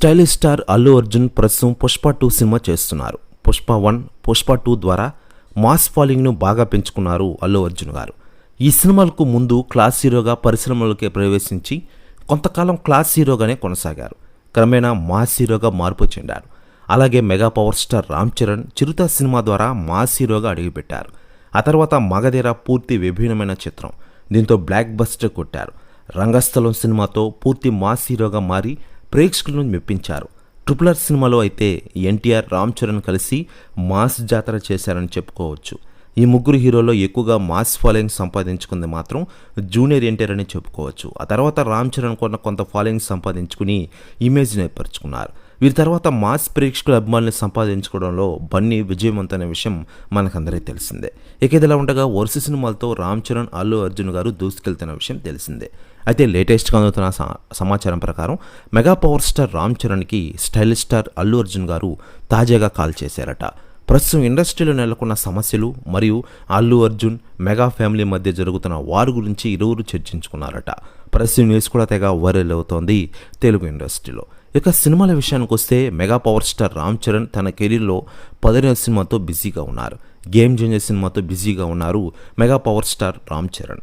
Stylish star Allu Arjun ప్రస్తుతం Pushpa two సినిమా చేస్తున్నారు. పుష్ప వన్ పుష్ప టూ ద్వారా మాస్ ఫాలోయింగ్ను బాగా పెంచుకున్నారు అల్లు అర్జున్ గారు. ఈ సినిమాలకు ముందు క్లాస్ హీరోగా పరిశ్రమలోకి ప్రవేశించి కొంతకాలం క్లాస్ హీరోగానే కొనసాగారు. క్రమేణా మాస్ హీరోగా మార్పు చెందారు. అలాగే mega power star Ram Charan Chirutha cinema ద్వారా మాస్ హీరోగా అడుగుపెట్టారు. ఆ తర్వాత మగధీర పూర్తి విభిన్నమైన చిత్రం. దీంతో బ్లాక్ బస్టర్ కొట్టారు. రంగస్థలం సినిమాతో పూర్తి మాస్ హీరోగా మారి ప్రేక్షకులను మెప్పించారు. ట్రిపుల్ ఆర్ సినిమాలో అయితే ఎన్టీఆర్ రామ్ చరణ్ కలిసి మాస్ జాతర చేశారని చెప్పుకోవచ్చు. ఈ ముగ్గురు హీరోలో ఎక్కువగా మాస్ ఫాలోయింగ్ సంపాదించుకుంది మాత్రం జూనియర్ ఎన్టీఆర్ అని చెప్పుకోవచ్చు. ఆ తర్వాత రామ్ చరణ్ కొన్న కొంత ఫాలోయింగ్ సంపాదించుకుని ఇమేజ్ని ఏర్పరచుకున్నారు వీరి తర్వాత మాస్ ప్రేక్షకుల అభిమానులు సంపాదించుకోవడంలో బన్నీ విజయవంతమైన విషయం మనకందరికీ తెలిసిందే. ఇక ఇదిలా ఉండగా వరుస సినిమాలతో రామ్ చరణ్ అల్లు అర్జున్ గారు దూసుకెళ్తున్న విషయం తెలిసిందే. అయితే లేటెస్ట్గా అందుతున్న స- సమాచారం ప్రకారం మెగా పవర్ స్టార్ రామ్ చరణ్కి స్టైలిష్ స్టార్ అల్లు అర్జున్ గారు తాజాగా కాల్ చేశారట. ప్రస్తుతం ఇండస్ట్రీలో నెలకొన్న సమస్యలు మరియు అల్లు అర్జున్ మెగా ఫ్యామిలీ మధ్య జరుగుతున్న వారు గురించి ఇరువురు చర్చించుకున్నారట. ప్రస్తుతం న్యూస్ కూడా తెగ వైరల్ అవుతోంది తెలుగు ఇండస్ట్రీలో. ఇక సినిమాల విషయానికి వస్తే mega power star Ram Charan తన కెరీర్లో పదిహేను సినిమాతో బిజీగా ఉన్నారు. గేమ్ చేంజర్ సినిమాతో బిజీగా ఉన్నారు mega power star Ram Charan.